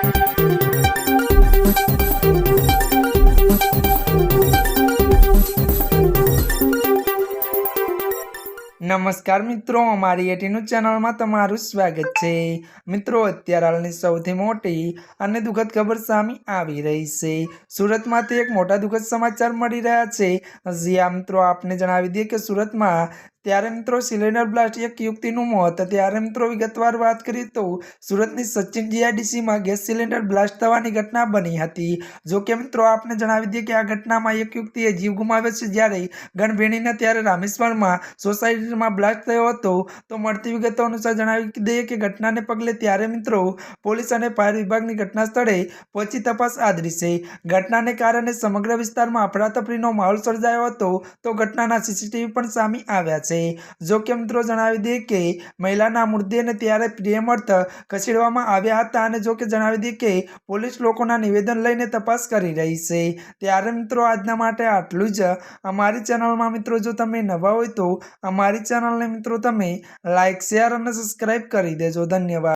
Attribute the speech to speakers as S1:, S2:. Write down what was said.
S1: નમસ્કાર મિત્રો, અમારી એટીનું ચેનલમાં તમારું સ્વાગત છે. મિત્રો, અત્યારે હાલની સૌથી મોટી અને દુઃખદ ખબર સામે આવી રહી છે. સુરતમાંથી એક મોટા દુઃખદ સમાચાર મળી રહ્યા છે. જ્યાં મિત્રો, આપને જણાવી દઈએ કે સુરતમાં ત્યારે મિત્રો સિલિન્ડર બ્લાસ્ટ એક યુક્તિનું મોત. ત્યારે મિત્રો વિગતવાર વાત કરીએ તો સુરતની સચિન જીઆઈડીસીમાં ગેસ સિલિન્ડર બ્લાસ્ટ થવાની ઘટના બની હતી. જો કે મિત્રો આપને જણાવી દઈએ કે આ ઘટનામાં એક યુક્તિએ જીવ ગુમાવ્યો છે જ્યારે ગણભેણીને ત્યારે રામેશ્વરમાં સોસાયટીમાં બ્લાસ્ટ થયો હતો. તો મળતી વિગતો અનુસાર જણાવી દઈએ કે ઘટનાને પગલે ત્યારે મિત્રો પોલીસ અને ફાયર વિભાગની ઘટના સ્થળે પહોંચી તપાસ આદરી છે. ઘટનાને કારણે સમગ્ર વિસ્તારમાં અફડાતફડીનો માહોલ સર્જાયો હતો. તો ઘટનાના સીસીટીવી પણ સામે આવ્યા છે. જો કે મિત્રો જણાવી દઈએ કે મહિલાના મૃતદેહને ત્યારે પ્રેમ અર્થ ખસેડવામાં આવ્યા હતા અને જો કે જણાવી દઈએ કે પોલીસ લોકોના નિવેદન લઈને તપાસ કરી રહી છે. ત્યારે મિત્રો આજના માટે આટલું જ. અમારી ચેનલમાં મિત્રો જો તમે નવા હોય તો અમારી ચેનલને મિત્રો તમે લાઇક શેર અને સબસ્ક્રાઈબ કરી દેજો. ધન્યવાદ.